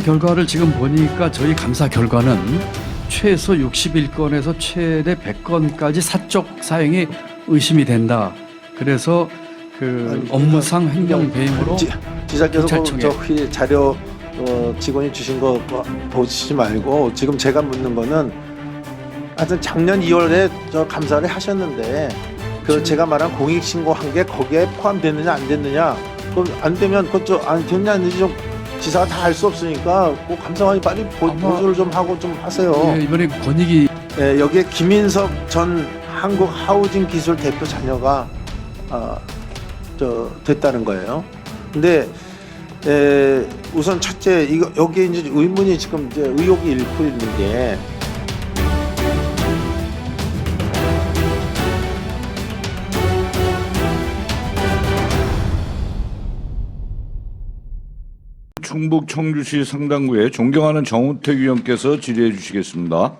결과를 지금 보니까 저희 감사 결과는 최소 61건에서 최대 100건까지 사적 사행이 의심이 된다. 그래서 그 아니, 업무상 횡령 배임으로 지, 지사께서 그 경찰청에. 저 휘- 자료 어, 직원이 주신 거 뭐, 보시지 말고 지금 제가 묻는 거는 하여튼 작년 2월에 저 감사를 하셨는데 그 제가 말한 공익 신고한 게 거기에 포함됐느냐 안 됐느냐 그럼 안 되면 그것도 안 됐냐 안 됐는지 좀 지사가 다 알 수 없으니까 꼭 감사관이 빨리 보, 아마- 보조를 좀 하고 좀 하세요. 예, 이번에 권익위 예, 여기에 김인석 전 한국 하우징 기술 대표 자녀가 아, 저 됐다는 거예요. 근데 에, 우선 첫째 이거 여기에 이제 의문이 지금 이제 의혹이 일고 있는 게 충북 청주시 상당구에 존경하는 정우택 의원께서 질의해 주시겠습니다.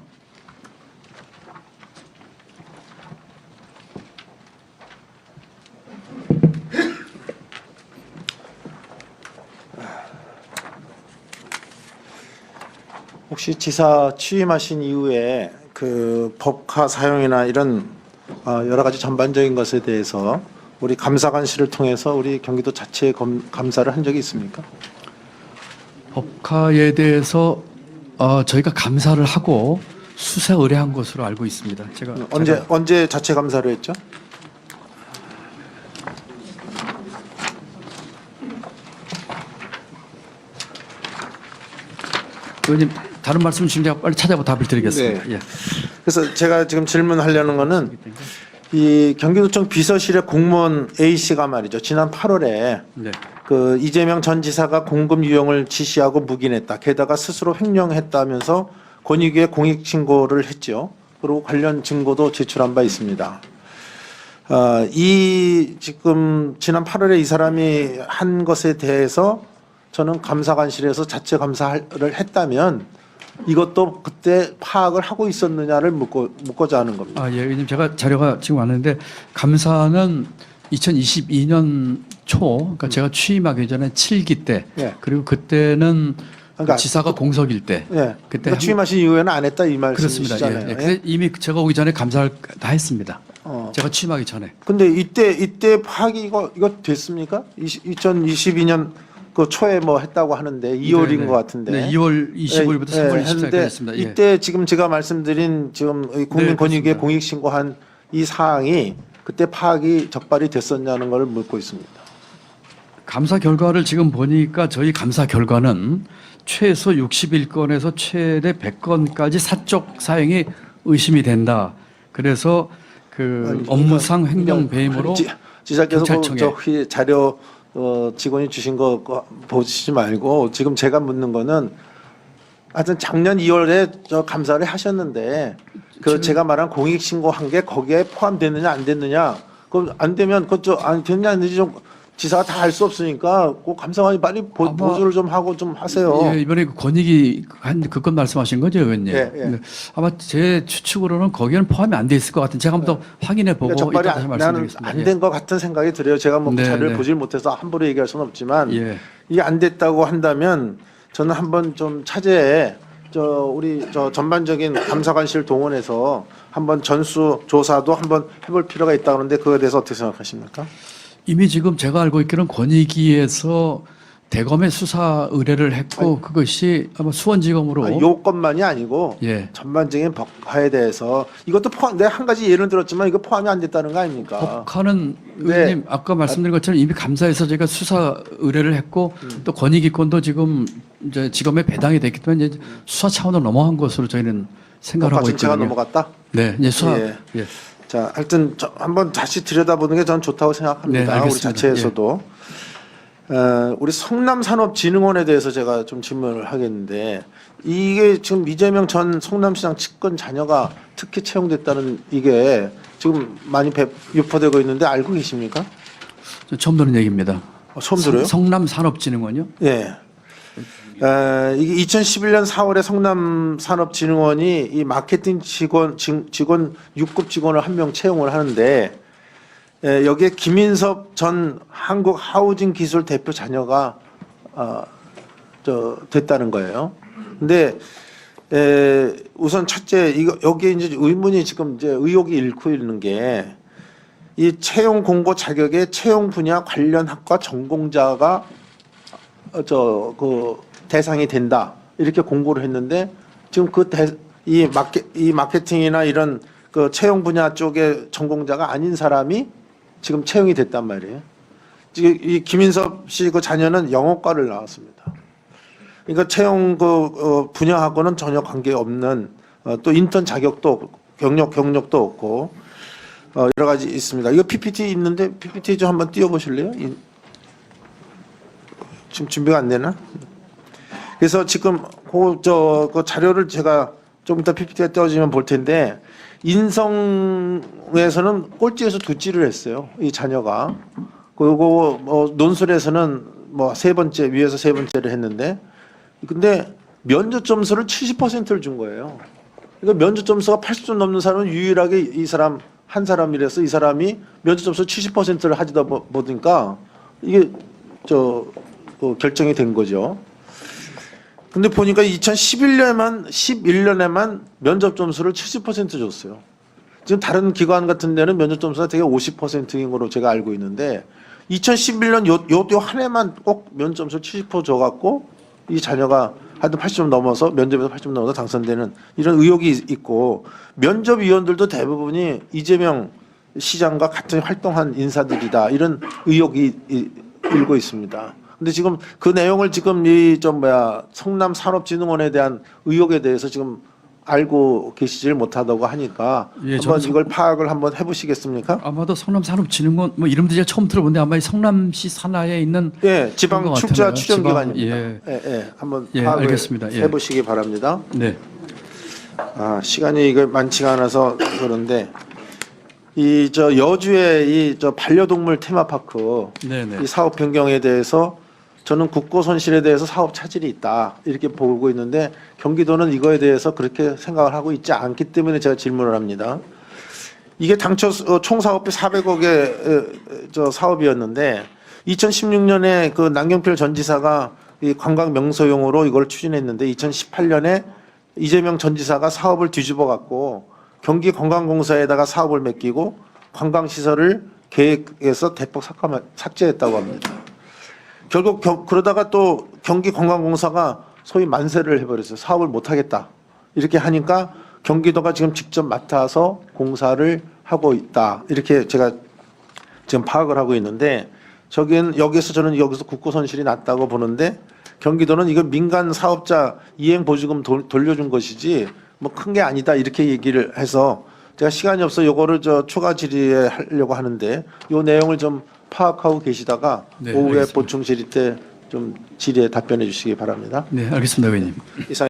혹시 지사 취임하신 이후에 그 법카 사용이나 이런 어, 여러 가지 전반적인 것에 대해서 우리 감사관실을 통해서 우리 경기도 자체 검, 감사를 한 적이 있습니까? 법카에 대해서 어, 저희가 감사를 하고 수사 의뢰한 것으로 알고 있습니다. 제가 언제 제가 언제 자체 감사를 했죠? 의원님 다른 말씀 주시면 제가 빨리 찾아보 답을 드리겠습니다. 네. 예. 그래서 제가 지금 질문하려는 거는 이 경기도청 비서실의 공무원 A 씨가 말이죠. 지난 8월에 네. 그 이재명 전 지사가 공금 유용을 지시하고 묵인했다. 게다가 스스로 횡령했다면서 권익위에 공익 신고를 했죠. 그리고 관련 증거도 제출한 바 있습니다. 아, 이 지금 지난 8월에 이 사람이 한 것에 대해서 저는 감사관실에서 자체 감사를 했다면 이것도 그때 파악을 하고 있었느냐를 묻고 묻고자 하는 겁니다. 아, 예, 의원님 제가 자료가 지금 왔는데 감사는 2022년 초, 그러니까 제가 취임하기 전에 7기 때, 예. 그리고 그때는 그러니까 지사가 공석일 때, 예. 그때 한- 취임하신 이후에는 안 했다 이 그렇습니다. 말씀이시잖아요. 예, 예. 근데 이미 제가 오기 전에 감사를 다 했습니다. 어. 제가 취임하기 전에. 근데 이때 이때 파악이 이거 이거 됐습니까? 2022년 그 초에 뭐 했다고 하는데 2월인 네, 네. 것 같은데. 네, 2월 25일부터 3월 24일까지 했는데 했습니다. 예. 이때 지금 제가 말씀드린 지금 이 네, 국민권익위에 그렇습니다. 공익 신고한 이 사항이 그때 파악이 적발이 됐었냐는 걸 묻고 있습니다. 감사 결과를 지금 보니까 저희 감사 결과는 최소 61건에서 최대 100건까지 사적 사행이 의심이 된다. 그래서 그 아니, 업무상 횡령 그러니까 배임으로 지, 지사께서 그 경찰청에. 저 휘- 자료 어, 직원이 주신 거거 보시지 말고 지금 제가 묻는 거는 하여튼 작년 2월에 저 감사를 하셨는데 그 제가 말한 공익 신고한 게 거기에 포함됐느냐 안 됐느냐 그럼 안 되면 그것도 안 됐냐 안 됐는지 좀 지사가 다 알 수 없으니까 꼭 감사관이 빨리 보, 아마- 보조를 좀 하고 좀 하세요. 예, 이번에 그 권익위 한 그 건 말씀하신 거죠, 의원님? 예, 예. 네. 아마 제 추측으로는 거기에는 포함이 안 돼 있을 것 같은. 제가 한번 더 확인해 보고 그러니까 적발이 이따 다시 안- 나는 말씀드리겠습니다. 안된것 같은 생각이 들어요. 제가 뭐 네, 자료를 네. 보질 못해서 함부로 얘기할 수는 없지만 예. 예. 이게 안 됐다고 한다면 저는 한번 좀 차제에 저 우리 저 전반적인 감사관실 동원해서 한번 전수 조사도 한번 해볼 필요가 있다 그러는데 그거에 대해서 어떻게 생각하십니까? 이미 지금 제가 알고 있기로는 권익위에서 대검에 수사 의뢰를 했고 그것이 아마 수원지검으로 아, 요건만이 아니고 예. 전반적인 법화에 대해서 이것도 포함 내가 한 가지 예를 들었지만 이거 포함이 안 됐다는 거 아닙니까? 법카는 네. 의원님 아까 말씀드린 것처럼 이미 감사해서 저희가 수사 의뢰를 했고 음. 또 권익위권도 지금 이제 지검에 배당이 됐기 때문에 이제 수사 차원을 넘어간 것으로 저희는 생각을 하고 법화 전체가 있거든요. 넘어갔다. 네, 이제 수사 예. 예. 자, 하여튼 저 한번 다시 들여다보는 게 저는 좋다고 네, 생각합니다. 우리 알겠습니다. 자체에서도 어, 우리 성남산업진흥원에 대해서 제가 좀 질문을 하겠는데 이게 지금 이재명 전 성남시장 측근 자녀가 특히 채용됐다는 이게 지금 많이 배, 유포되고 있는데 알고 계십니까? 저 처음 듣는 얘기입니다. 어, 처음 들어요? 성남산업진흥원요? 예. 에, 이게 2011년 4월에 성남산업진흥원이 이 마케팅 직원 직- 직원 6급 직원을 한 명 채용을 하는데 에, 여기에 김인섭 전 한국 하우징 기술 대표 자녀가 어, 저 됐다는 거예요. 근데 에, 우선 첫째 이거 여기에 이제 의문이 지금 이제 의혹이 잃고 있는 게 이 채용 공고 자격에 채용 분야 관련 학과 전공자가 어, 저그 대상이 된다 이렇게 공고를 했는데 지금 그 이 마케 이 마케팅이나 이런 그 채용 분야 쪽에 전공자가 아닌 사람이 지금 채용이 됐단 말이에요. 지금 이 김인섭 씨 그 자녀는 영어과를 나왔습니다. 그러니까 채용 그 어, 분야하고는 전혀 관계 없는 어, 또 인턴 자격도 없고, 경력 경력도 없고 어, 여러 가지 있습니다. 이거 PPT 있는데 PPT 좀 한번 띄워 보실래요? 이- 지금 준비가 안 되나? 그래서 지금 그 저 그 자료를 제가 좀 이따 PPT가 떼어지면 볼 텐데 인성에서는 꼴찌에서 두찌를 했어요. 이 자녀가 그리고 뭐 논술에서는 뭐 세 번째 위에서 세 번째를 했는데 근데 면접 점수를 70%를 준 거예요. 그러니까 면접 점수가 80점 넘는 사람은 유일하게 이 사람 한 사람이라서 이 사람이 면접 점수 70%를 하다 보- 보니까 이게 저 어, 결정이 된 거죠. 근데 보니까 2011년에만 11년에만 면접 점수를 70% 줬어요. 지금 다른 기관 같은 데는 면접 점수가 되게 50%인 걸로 제가 알고 있는데 2011년 요, 요, 요한 해만 꼭 면접 점수 70% 줘갖고 이 자녀가 하여튼 80점 넘어서 면접에서 80점 넘어서 당선되는 이런 의혹이 있고 면접위원들도 대부분이 이재명 시장과 같은 활동한 인사들이다 이런 의혹이 이- 일고 있습니다. 근데 지금 그 내용을 지금 이 좀 뭐야 성남 산업진흥원에 대한 의혹에 대해서 지금 알고 계시질 못하다고 하니까 예, 한번 저는 이걸 파악을 한번 해보시겠습니까? 아마도 성남산업진흥원 뭐 이름도 제가 처음 들어본데 아마 이 성남시 산하에 있는 예, 그런 지방 것 출자 같은데요. 추정 지방, 기관입니다. 예. 예, 예, 한번 예, 파악을 알겠습니다. 예. 해보시기 바랍니다. 네. 아, 시간이 이거 많지가 않아서 그런데 이 저 여주의 이 저 반려동물 테마파크 네, 네. 이 사업 변경에 대해서 저는 국고 손실에 대해서 사업 차질이 있다 이렇게 보고 있는데 경기도는 이거에 대해서 그렇게 생각을 하고 있지 않기 때문에 제가 질문을 합니다. 이게 당초 어, 총 사업비 400억의 저 사업이었는데 2016년에 그 남경필 전 지사가 이 관광 명소용으로 이걸 추진했는데 2018년에 이재명 전 지사가 사업을 뒤집어 갖고 경기 관광공사에다가 사업을 맡기고 관광시설을 계획에서 대폭 삭감- 삭제했다고 합니다. 결국 경- 그러다가 또 경기 관광공사가 소위 만세를 해버렸어요. 사업을 못하겠다. 이렇게 하니까 경기도가 지금 직접 맡아서 공사를 하고 있다. 이렇게 제가 지금 파악을 하고 있는데 저기는 여기서 저는 여기서 국고 손실이 났다고 보는데 경기도는 이거 민간 사업자 이행 보조금 돌, 돌려준 것이지 뭐 큰 게 아니다 이렇게 얘기를 해서 제가 시간이 없어 요거를 저 추가 질의에 하려고 하는데 요 내용을 좀 파악하고 계시다가 네, 오후에 알겠습니다. 보충 질의 때 좀 질의에 답변해 주시기 바랍니다. 네, 알겠습니다, 의원님. 이상